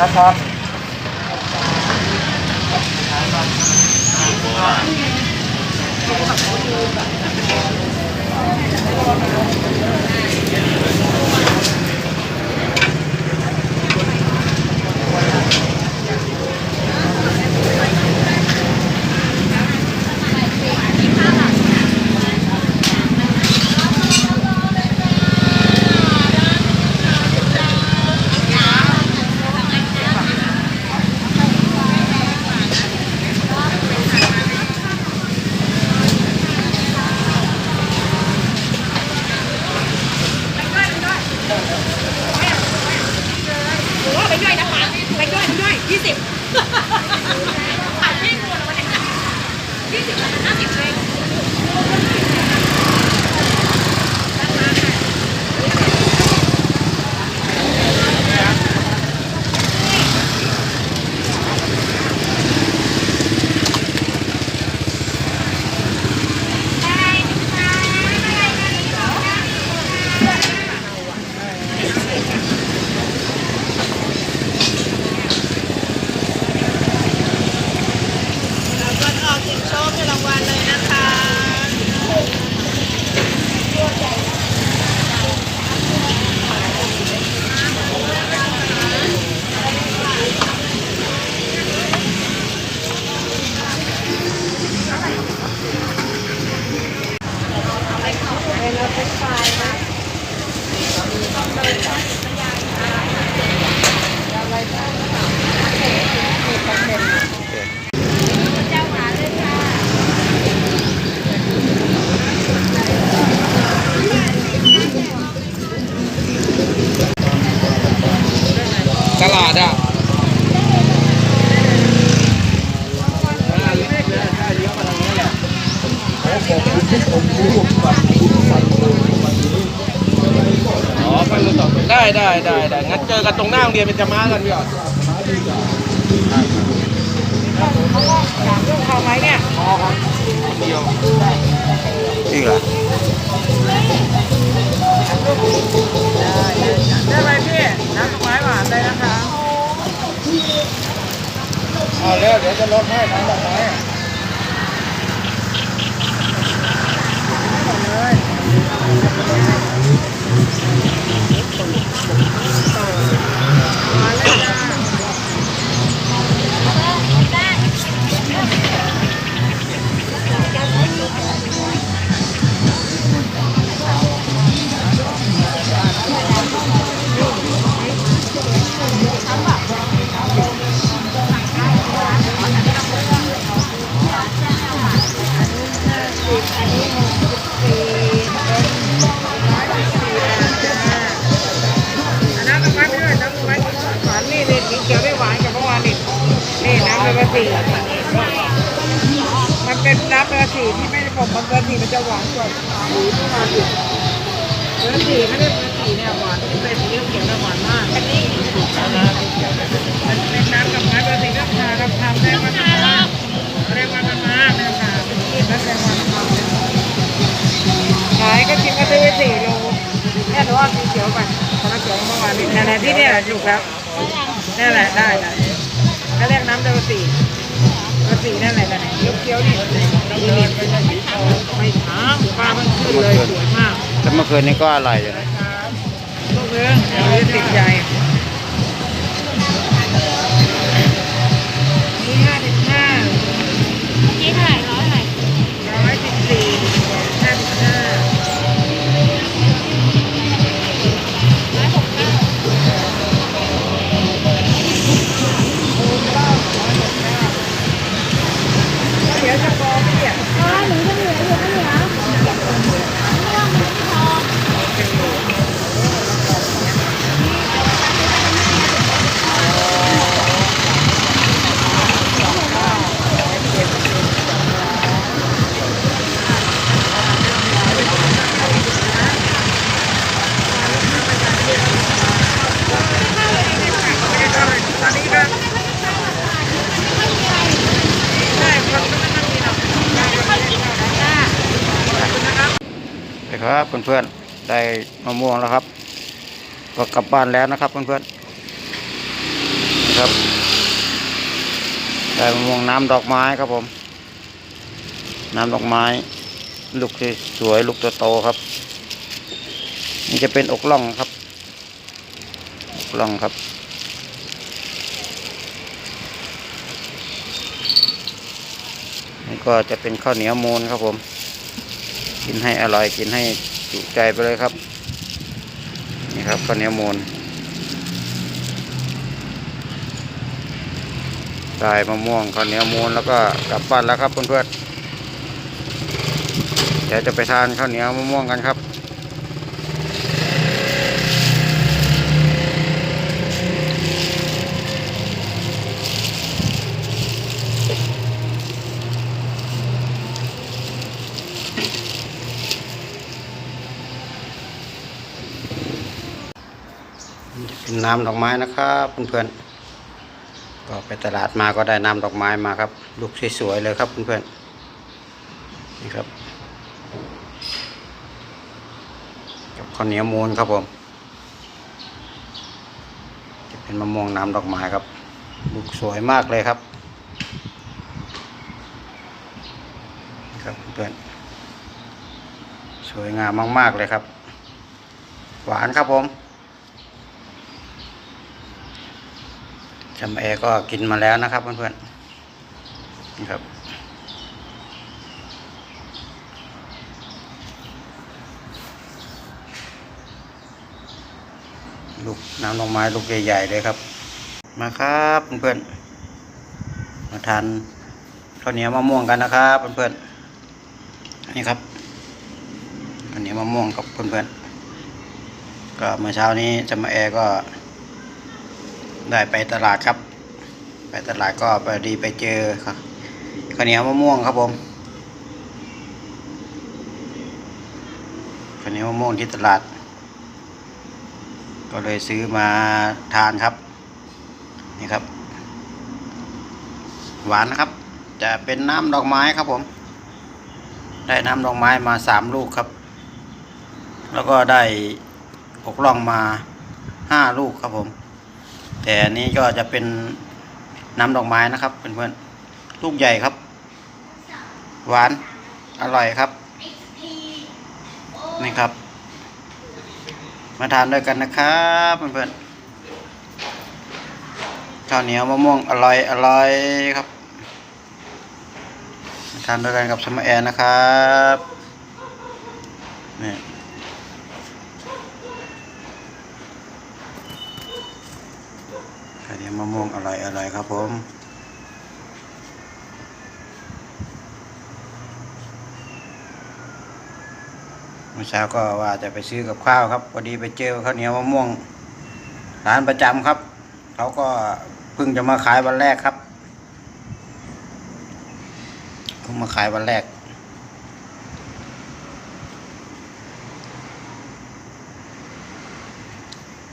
นะครับ หรือว่าไปด้วยนะคะไปด้วยไปด้วยยี่ สิบขายไม่หมดวันนี้ยี่สิบห้าสิบเลย วันออกสิบโชคในรางวัลเลยนะคะ ตลาดอะอ๋อไปรู้ต่อได้ได้ได้ได้งั้นเจอกันตรงหน้าโรงเรียนเป็นจะมากันพี่อ๋อเรื่องเขาไหมเนี่ยเดียวจริงเหรอได้ไหมพี่น้ำดอกไม้หวานเลยนะคะ เอาแล้วเดี๋ยวจะลดให้น้ำดอกไม้ สีมันเป็นน้ำเบอร์สี่ที่ไม่ได้ผมมันเบอร์สี่มันจะหวานกว่าสีเมื่อวานอีกเบอสีไม่ได้เบอร์สี่เนี่ยหวานเป็นสีเขียวๆนะหวานมากอันนี้มันเป็นน้ำดอกไม้เบอร์สี่ราคาราคาแรงมากมากแรงมากมากนะคะเป็นที่แรงมากกขายก็จริงก็ซื้อไปสี่โลแค่ถือว่าสีเขียวไปคนละเขียวเมื่อวานนี้นั่นแหละที่เนี่ยถูกแล้วนั่แหละได้ ก็เรียกน้ำเบอร์สี่เบอร์สี่นั่นแหละนั่นแหละเขียวๆนี่นี่นี่ไม่ถามปลามันขึ้นเลยสวยมากแล้วเมื่อคืนนี้ก็อะไรอยู่นะ ลูกเรือเรือติดใจ เพื่อนๆได้มะม่วงแล้วครับก็กลับบ้านแล้วนะครับเพื่อนๆครับได้มะม่วงน้ำดอกไม้ครับผม น้ำดอกไม้ ลูกที่สวยลูกโตๆครับนี่จะเป็นอกล่องครับอกล่องครับนี่ก็จะเป็นข้าวเหนียวมูนครับผม กินให้อร่อยกินให้ จุใจไปเลยครับ นี่ครับข้าวเหนียวมูนได้มะม่วงข้าวเหนียวมูนแล้วก็กลับบ้านแล้วครับเพื่อนๆเดี๋ยวจะไปทานข้าวเหนียวมะม่วงกันครับ เป็นน้ำดอกไม้นะครับเพื่อนๆก็ไปตลาดมาก็ได้น้ำดอกไม้มาครับ ลูกสวยๆเลยครับเพื่อนๆนี่ครับกับข้าวเหนียวมูนครับผมจะเป็นมะม่วงน้ำดอกไม้ครับ ลูกสวยมากเลยครับนี่ครับเพื่อนๆสวยงามมากๆเลยครับ หวานครับผม จำแอร์ก็กินมาแล้วนะครับเพื่อนๆนี่ครับลูกน้ำดอกไม้ลูกใหญ่ๆเลยครับ มาครับเพื่อนๆมาทานข้าวเหนียวมะม่วงกันนะครับเพื่อนๆนี่ครับข้าวเหนียวมะม่วงกับเพื่อนๆก็เมื่อเช้านี้จำแอร์ก็ ได้ไปตลาดครับ ไปตลาดก็พอดีไปเจอครับข้าวเหนียวมะม่วงครับผมข้าวเหนียวมะม่วงที่ตลาด ก็เลยซื้อมาทานครับ นี่ครับ หวานนะครับ จะเป็นน้ำดอกไม้ครับผม ได้น้ำดอกไม้มาสามลูกครับ แล้วก็ได้อกล่องมาห้าลูกครับผม แต่อันนี้ก็จะเป็นน้ำดอกไม้นะครับเพื่อนๆลูกใหญ่ครับ หวานอร่อยครับนี่ครับ มาทานด้วยกันนะครับเพื่อนๆข้าวเหนียวมะม่วงอร่อยอร่อยครับทานด้วยกันกับสมแอนนะครับนี่ ข้าวเหนียมะม่วงอะไรอยอร่อยครับผมเมื่อเช้าก็ว่าจะไปซื้อกับข้าวครับพอดีไปเจอข้าวเหนียวมะม่วงร้านประจำครับเขาก็เพิ่งจะมาขายวันแรกครับเพิ่งมาขายวันแรก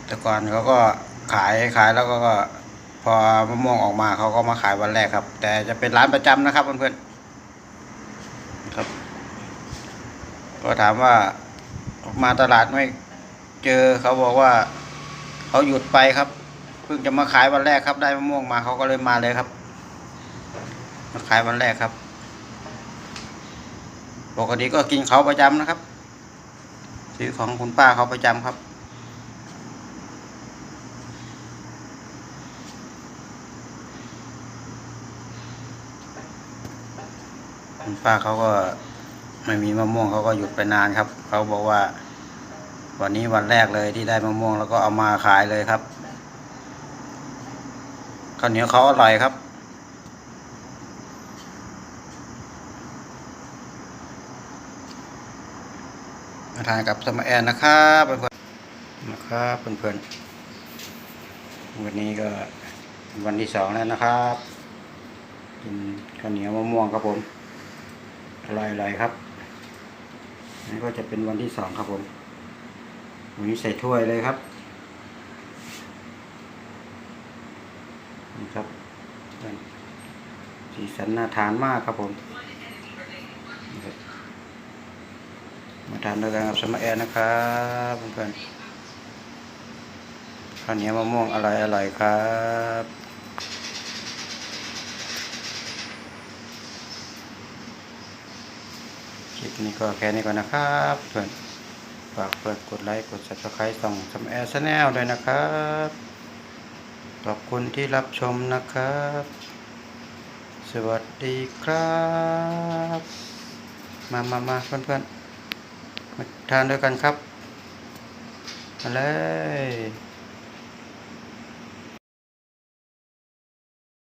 แต่ก่อนเขาก็ขายขายแล้วก็ พอมะม่วงออกมาเขาก็มาขายวันแรกครับ แต่จะเป็นร้านประจำนะครับเพื่อนๆครับ ก็ถามว่ามาตลาดไม่เจอเขาบอกว่าเขาหยุดไปครับเพิ่งจะมาขายวันแรกครับ ได้มะม่วงมาเขาก็เลยมาเลยครับ มาขายวันแรกครับปกติก็กินเขาประจำนะครับซื้อของคุณป้าเขาประจำครับ คุณป้าเขาก็ไม่มีมะม่วงเขาก็หยุดไปนานครับ เขาบอกว่า วันนี้วันแรกเลยที่ได้มะม่วงแล้วก็เอามาขายเลยครับข้าวเหนียวเขาอร่อยครับ มาทานกับสมาแอนนะครับเพื่อนๆนะครับเพื่อนๆวันนี้ก็วันที่สองแล้วนะครับกินข้าวเหนียวมะม่วงครับผม อร่อยๆครับนี่ก็จะเป็นวันที่สองครับผมวันนี้ใส่ถ้วยเลยครับนี่ครับสีสันน่าทานมากครับผมมาทานด้วยกันกับสมแอนนะครับเพื่อนๆข้าวเหนียวมะม่วงอร่อยอร่อยๆครับ ปนี้ก็แค่นี้ก่อนนะครับเพื่อนฝากเพื่อนกดไลค์กด subscribe ส่องสมแอร์ชแนลด้วยนะครับขอบคุณที่รับชมนะครับ สวัสดีครับ มามามาเพื่อนเพื่อนมาทานด้วยกันครับมาเลย